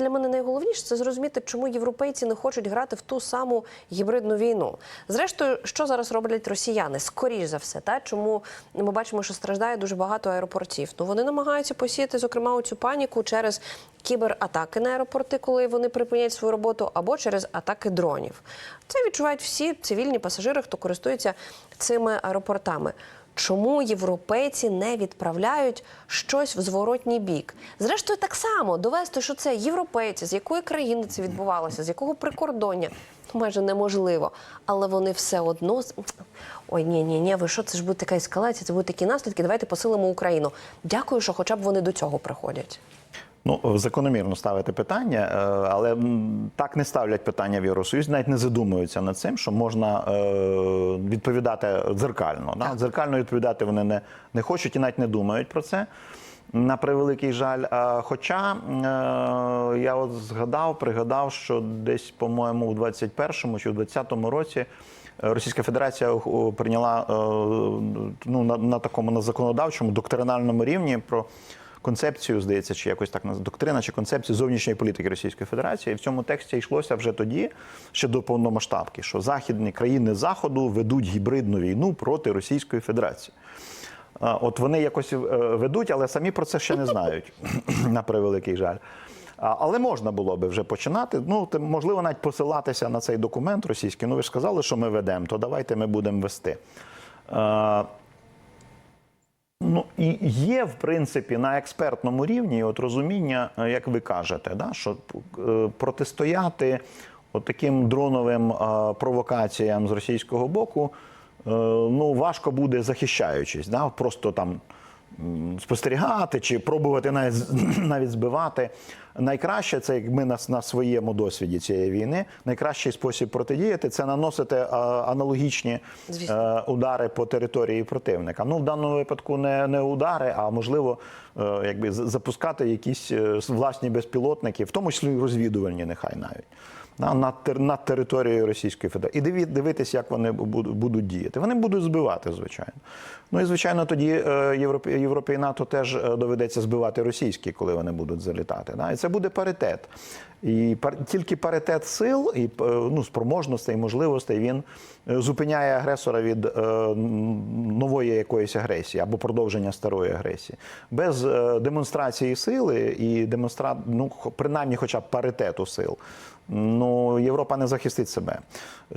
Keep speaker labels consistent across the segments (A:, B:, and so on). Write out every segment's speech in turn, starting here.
A: для мене найголовніше це зрозуміти, чому європейці не хочуть грати в ту саму гібридну війну. Зрештою, що зараз роблять росіяни? Скоріш за все, та чому ми бачимо, що страждає дуже багато аеропортів. Ну вони намагаються посіяти, зокрема, цю паніку через кібератаки на аеропорти, коли вони припиняють свою роботу, або через атаки дронів. Це відчувають всі цивільні пасажири, хто користується цими аеропортами. Чому європейці не відправляють щось в зворотній бік? Зрештою, так само довести, що це європейці, з якої країни це відбувалося, з якого прикордоння, майже неможливо. Але вони все одно ой, ні, ні, ні, ви що? Це ж буде така ескалація, це будуть такі наслідки. Давайте посилимо Україну. Дякую, що хоча б вони до цього приходять.
B: Ну, закономірно ставити питання, е, але так не ставлять питання в Євросоюзі, навіть не задумуються над цим, що можна е, відповідати дзеркально. Да? Дзеркально відповідати вони не, не хочуть і навіть не думають про це. На превеликий жаль. Хоча е, я от згадав, пригадав, що десь, по-моєму, у 21-му чи у 20-му році. Російська Федерація прийняла ну, на, на такому на законодавчому доктринальному рівні про концепцію, здається, чи якось так доктрина чи концепцію зовнішньої політики Російської Федерації. І в цьому тексті йшлося вже тоді, ще до повномасштабки, що західні країни Заходу ведуть гібридну війну проти Російської Федерації. От вони якось е, ведуть, але самі про це ще не знають, на превеликий жаль. Але можна було би вже починати. Ну, можливо, навіть посилатися на цей документ російський. Ну, ви ж сказали, що ми ведемо, то давайте ми будемо вести. Ну і є в принципі на експертному рівні от розуміння, е, як ви кажете, да, що е, протистояти от таким дроновим е, провокаціям з російського боку, ну важко буде захищаючись, да, просто там спостерігати чи пробувати навіть, навіть збивати. Найкраще це як ми на, на своєму досвіді цієї війни. Найкращий спосіб протидіяти це наносити аналогічні е, удари по території противника. Ну в даному випадку не, не удари, а можливо, е, якби запускати якісь е, власні безпілотники, в тому числі розвідувальні, нехай навіть. На- Над, тер- над територією Російської Федерації. І дивитись, як вони буд- будуть діяти. Вони будуть збивати, звичайно. Ну і звичайно, тоді е, Європі, Європі і НАТО теж е, доведеться збивати російські, коли вони будуть залітати. І це буде паритет. І тільки паритет сил і е, ну, спроможностей, можливостей він зупиняє агресора від нової якоїсь агресії або продовження старої агресії. Без демонстрації сили і демонстра... ну, принаймні хоча б паритету сил. Ну, Європа не захистить себе.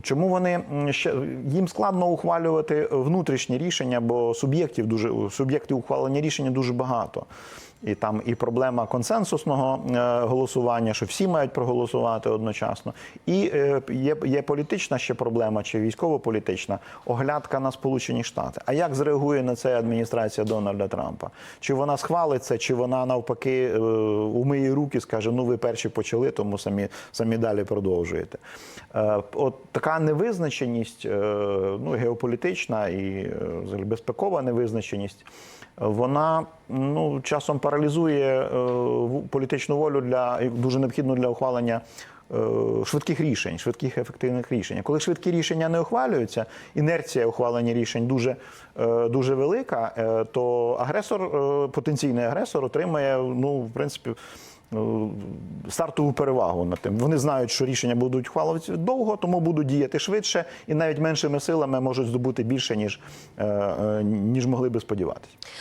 B: Чому вони ще їм складно ухвалювати внутрішні рішення, бо суб'єктів дуже суб'єкти ухвалення рішення дуже багато. І там і проблема консенсусного е, голосування, що всі мають проголосувати одночасно. І е, є, є політична ще проблема, чи військово-політична оглядка на Сполучені Штати. А як зреагує на це адміністрація Дональда Трампа? Чи вона схвалить це, чи вона навпаки е, умиє руки, скаже: ну ви перші почали, тому самі, самі далі продовжуєте. От така невизначеність, ну геополітична і безпекова невизначеність вона ну часом паралізує е, політичну волю для дуже необхідну для ухвалення. е, Швидких рішень, швидких ефективних рішень. Коли швидкі рішення не ухвалюються, інерція ухвалення рішень дуже, е, дуже велика, е, то агресор, потенційний агресор, отримає, ну, в принципі, стартову перевагу над тим. Вони знають, що рішення будуть ухвалюватися довго, тому будуть діяти швидше і навіть меншими силами можуть здобути більше, ніж, ніж могли би сподіватися.